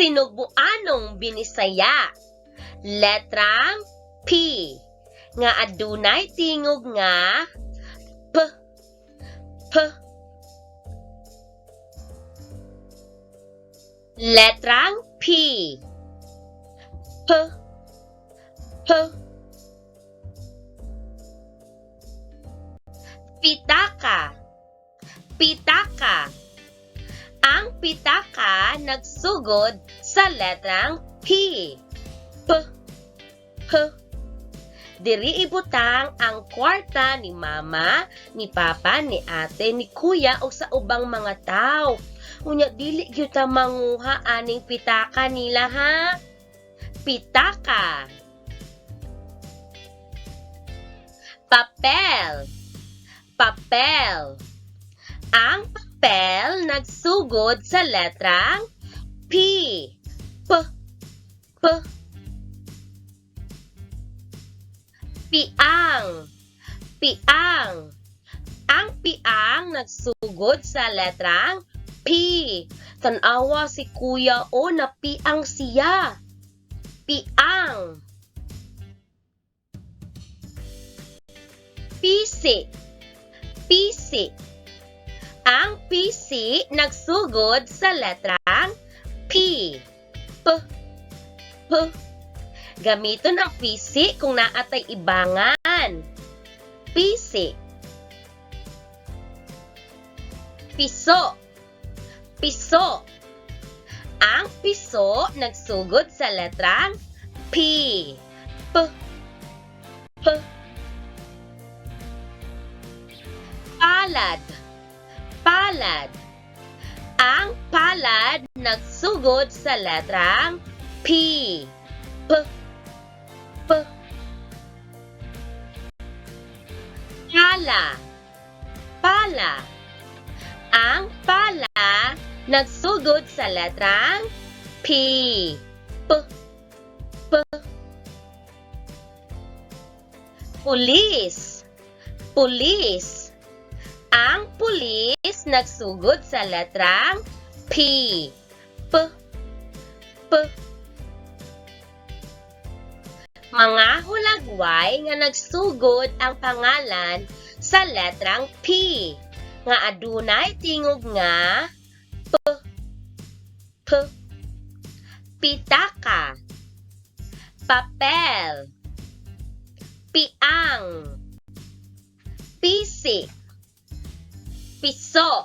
Sinugbuanong binisaya. Letrang P. Nga adunay tingog nga P. P. Letrang P. P. P. Pitaka. Pitaka. Ang pitaka nagsugod sa letrang P. P. P. Diri ibutang ang kwarta ni mama, ni papa, ni ate, ni kuya o sa ubang mga tao. Unya dili gyud ta manguha aning pitaka nila ha. Pitaka. Papel. Papel. Ang papel nagsugod sa letrang P. P. P. Piang. Piang. Ang piang nagsugod sa letrang P. Tanawa si kuya o na piang siya. Piang. Pisi. Pisi. Ang PC nagsugod sa letrang P. P. P. Gamiton ang PC kung naatay ibangan. PC. Piso. Piso. Ang piso nagsugod sa letrang P. P. P. Palad. Palad. Ang palad nagsugod sa letrang P. P. P. Pala. Pala. Ang pala nagsugod sa letrang P. P. P. Pulis. Pulis. Ang pulis nagsugod sa letrang P. P. P. Mga hulagway nga nagsugod ang pangalan sa letrang P. Nga adunay tingog nga P. P. Pitaka. Papel. Piang. Pisik piso,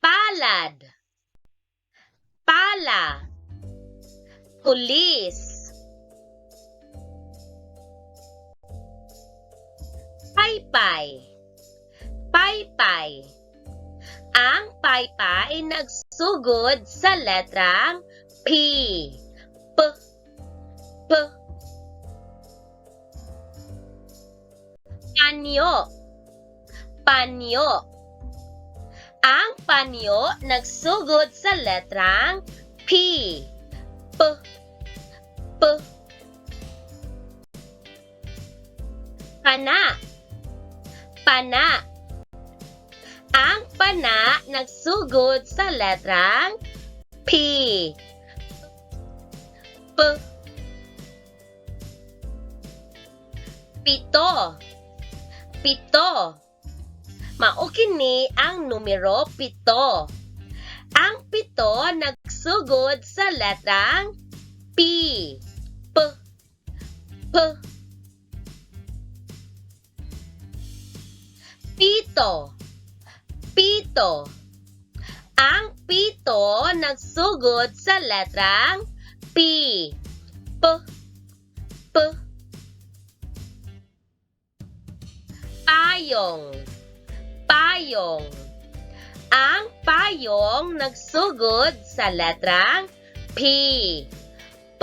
palad, pala, pulis, paypay, paypay. Ang paypay nagsugod sa letrang P. P. P. Panyo panyo. Ang panyo nagsugod sa letrang P. P. P. Pana. Pana. Ang pana nagsugod sa letrang P. P. Pito. Pito. Mao kini ang numero pito. Ang pito nagsugod sa letrang P. P. P. Pito. Pito. Ang pito nagsugod sa letrang P. P. P. Payong payong. Ang payong nagsugod sa letrang P. P.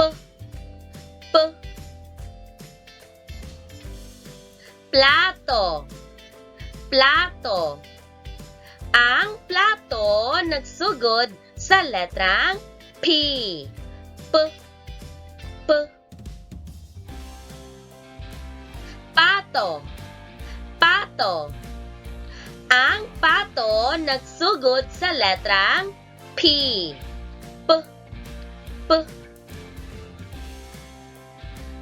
P. Plato. Plato. Ang plato nagsugod sa letrang P. P. P. Pato. Pato. Ang pato nagsugod sa letrang P. P. P.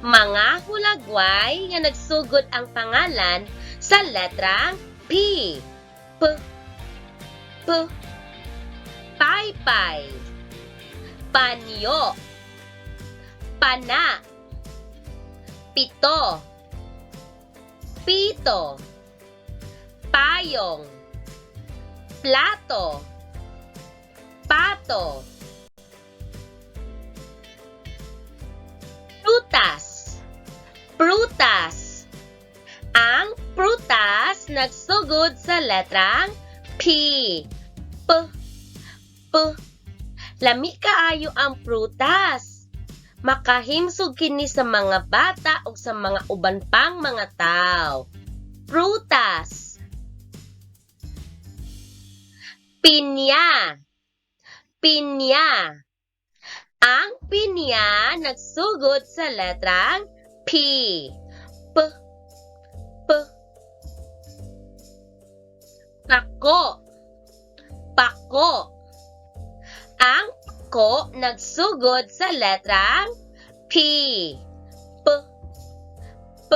Mga hulagway nga nagsugod ang pangalan sa letrang P. P. P. Paypay. Panyo. Pana. Pito. Pito. Payong. Plato. Pato. Prutas. Prutas. Ang prutas nagsugod sa letrang P. P. P. Lami kaayo ang prutas. Makahimsog kini sa mga bata o sa mga uban pang mga tao. Prutas. Pinya. Pinya. Ang pinya nagsugod sa letrang P. P. P. Pako. Pako. Ang pako nagsugod sa letrang P. P. P.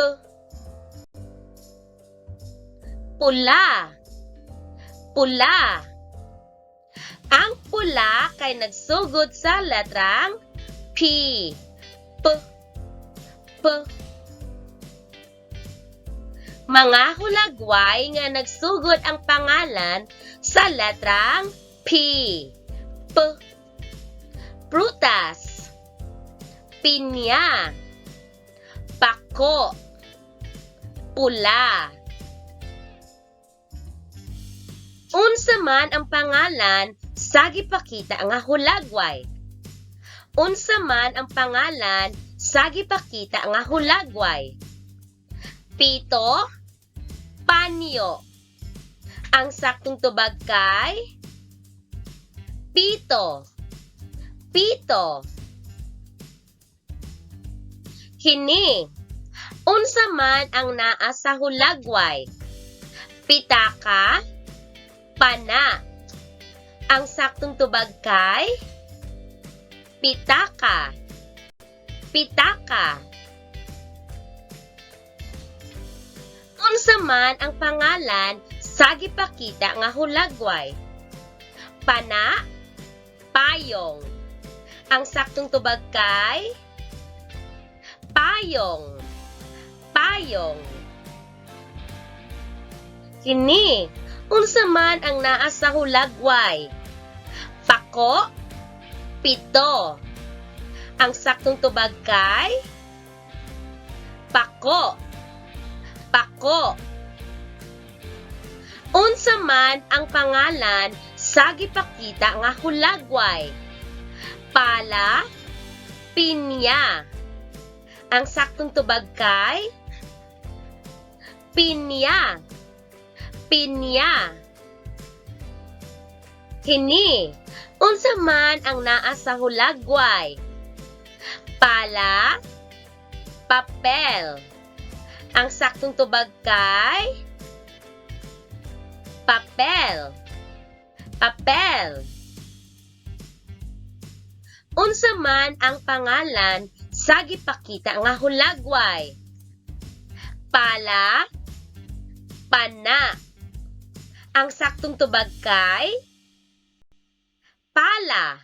Pula. Pula. Kay nagsugod sa letrang P. P. P. Mga hulagway nga nagsugod ang pangalan sa letrang P. P. Prutas. Pinya. Pako. Pula. Unsa man ang pangalan sa gipakita nga hulagway. Unsa man ang pangalan sa gipakita nga hulagway. Pito, panyo. Ang saktong tubag kay pito. Pito. Kini. Unsa man ang naa sa hulagway. Pitaka, pana. Ang saktong tubag kay pitaka. Pitaka. Unsa man ang pangalan sa gipakita nga hulagway? Pana, payong. Ang saktong tubag kay payong. Payong. Kini, unsa man ang naa sa hulagway? Pako, pito. Ang saktong tubag kay pako. Pako. Unsa man ang pangalan sa gipakita nga hulagway? Pala, pinya. Ang saktong tubag kay pinya. Pinya. Kini, unsa man ang naa sa hulagway? Pala, papel. Ang saktong tubag kay papel. Papel. Unsa man ang pangalan sa gipakita nga hulagway? Pala, pana. Ang saktong tubag kay pala.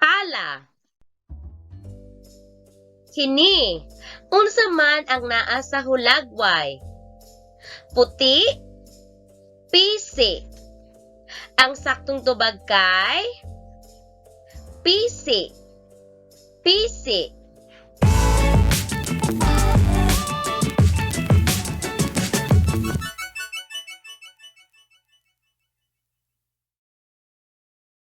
Pala. Kini, unsa man ang naa sa hulagway? Puti, pisi. Ang saktong tubag kay pisi. Pisi.